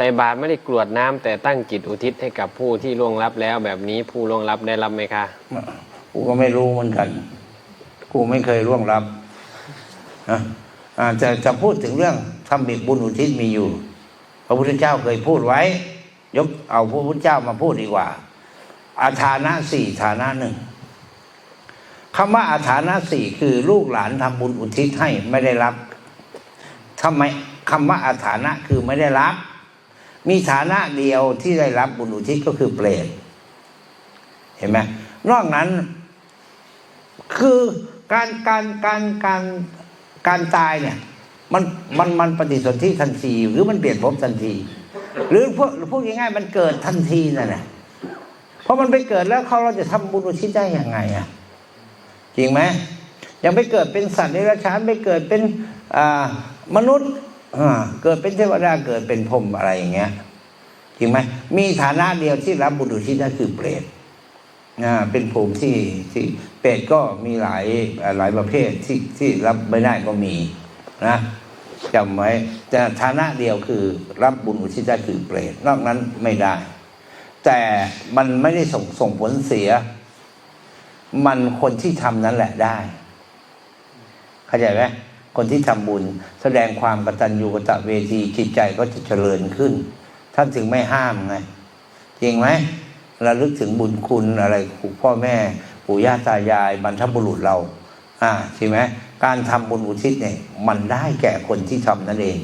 ส่บาตรไม่ได้กรวดน้ำแต่ตั้งจิตอุทิศให้กับผู้ที่ล่วงลับแล้ว แบบนี้ผู้ล่วงลับได้รับไหมคะกูก็ไม่รู้เหมือนกัน กูไม่เคยร่วงรับอาจะจะพูดถึงเรื่องทำบิดบุญอุทิศมีอยู่ พระพุทธเจ้าเคยพูดไว้ ยกเอาพระพุทธเจ้ามาพูดดีกว่า อาฐานะสี่ฐานะหนึ่งคำว่าอาฐานะสี่คือลูกหลานทำบุญอุทิศให้ไม่ได้รับทำไมคำว่าอาฐานะคือไม่ได้รับ มีฐานะเดียวที่ได้รับบุญอุทิศก็คือเปรตเห็นไหมนอกนั้น คือการการการการการตายเนี่ย มันมันมันปฏิสนธิทันที หรือมันเปลี่ยนภพทันที หรือพวกพูดง่ายๆมันเกิดทันทีนั่นแหละเพราะมันไปเกิดแล้วเขาเราจะทำบุญอุทิศได้ยังไงอะจริงไหมยังไปเกิดเป็นสัตว์ในราชานไปเกิดเป็นมนุษย์ เกิดเป็นเทวดาเกิดเป็นพรมอะไรอย่างเงี้ยจริงไหมมีฐานะเดียวที่รับบุญอุทิศนั่นคือเปรตอ่าเป็นภูมิที่ที่เป็ดก็มีหลายหลายประเภทที่ที่รับไม่ได้ก็มีนะจำไว้แต่ฐานะเดียวคือรับบุญอุทิศได้คือเปรตนอกนั้นไม่ได้ แต่มันไม่ได้ส่งส่งผลเสีย มันคนที่ทำนั้นแหละได้ เข้าใจไหม คนที่ทำบุญแสดงความกตัญญูกตเวทีจิตใจก็จะเจริญขึ้น ท่านถึงไม่ห้ามไงจริงไหมระลึกถึงบุญคุณอะไรคุณพ่อแม่ปู่ย่าตายายบรรพบุรุษเรา อ่าใช่ไหมการทำบุญอุทิศเนี่ยมันได้แก่คนที่ทำนั่นเอง